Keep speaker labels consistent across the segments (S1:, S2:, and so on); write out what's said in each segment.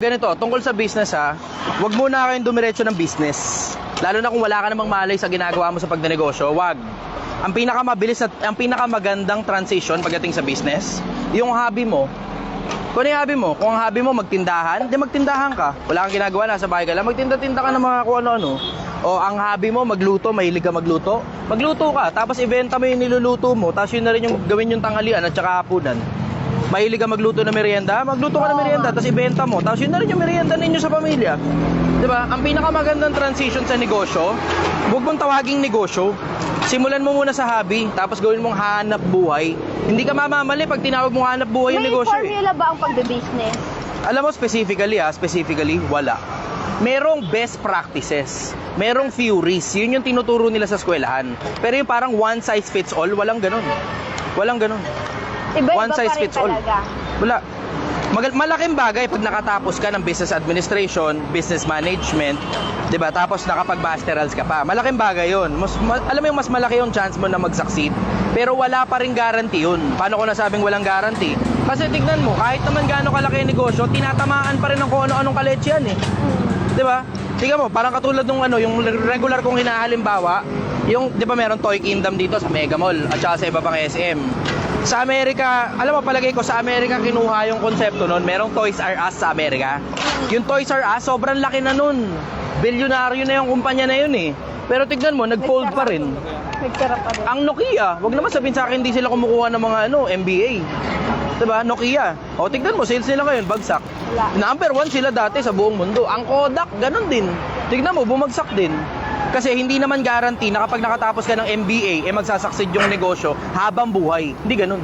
S1: Ganito, tungkol sa business ha, wag muna kayong dumiretso ng business. Lalo na kung wala ka namang malay sa ginagawa mo sa pagnenegosyo, wag. Ang pinakamabilis at ang pinakamagandang transition pagdating sa business, yung hobby mo. Kung ano yung hobby mo, kung ang hobby mo magtindahan, di magtindahan ka. Wala kang ginagawa, nasa bahay ka lang, magtinda-tinda ka ng mga kung ano-ano. O ang hobby mo, magluto, mahilig ka magluto, magluto ka. Tapos ibenta mo yung niluluto mo, tapos yun na rin yung gawin yung tanghalian at saka hapunan. Mahilig ka magluto ng merienda, magluto ka ng merienda, tapos ibenta mo. Tapos yun na rin yung merienda ninyo sa pamilya. 'Di ba? Ang pinakamagandang transition sa negosyo, huwag mong tawaging negosyo. Simulan mo muna sa hobby, tapos gawin mong hanap buhay. Hindi ka mamamali pag tinawag mong hanap buhay yung
S2: May
S1: negosyo. Eh.
S2: formula ba ang pagbe-business?
S1: Alam mo specifically ah, specifically wala. Merong best practices. Merong theories. Yun yung tinuturo nila sa eskwelahan. Pero yung parang one size fits all, walang ganun. Walang ganun.
S2: Iba-iba
S1: One size fits all.
S2: talaga.
S1: Wala. Magal- malaking bagay pag nakatapos ka ng business administration, business management, 'di ba? Tapos nakapag-masterals ka pa. Malaking bagay 'yon. Mas, ma- alam mo yung mas malaki yung chance mo na mag-succeed. Pero wala pa rin guarantee 'yun. Paano ko nasabing walang guarantee? Kasi tignan mo, kahit naman gaano kalaki yung negosyo, tinatamaan pa rin ng kung ano-anong kaletse yan eh. 'Di ba? Tingnan mo, parang katulad nung ano, yung regular kong hinahalimbawa, yung 'di ba meron Toy Kingdom dito sa Mega Mall at saka sa iba pang SM. Sa Amerika, alam mo palagay ko sa Amerika kinuha yung konsepto noon, merong Toys R Us sa Amerika. Yung Toys R Us sobrang laki na noon. Bilyonaryo na yung kumpanya na yun eh. Pero tignan mo, nag-fold pa rin.
S2: Nagtira pa rin.
S1: Ang Nokia, wag naman sabihin sa akin hindi sila kumukuha ng mga ano, MBA. 'Di ba? Nokia. O tignan mo, sales nila ngayon bagsak.
S2: Wala.
S1: Number one sila dati sa buong mundo. Ang Kodak, ganun din. Tignan mo, bumagsak din. Kasi hindi naman guarantee na kapag nakatapos ka ng MBA, eh magsasucceed yung negosyo habang buhay. Hindi ganun.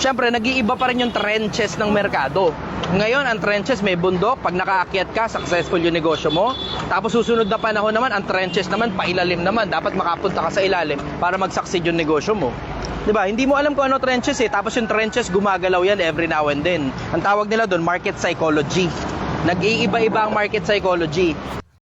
S1: Siyempre, nag-iiba pa rin yung trenches ng merkado. Ngayon, ang trenches may bundok. Pag nakaakyat ka, successful yung negosyo mo. Tapos susunod na panahon naman, ang trenches naman, pailalim naman. Dapat makapunta ka sa ilalim para mag-succeed yung negosyo mo. 'Di ba? Hindi mo alam kung ano trenches eh. Tapos yung trenches gumagalaw yan every now and then. Ang tawag nila doon market psychology. Nag-iiba-iba ang market psychology.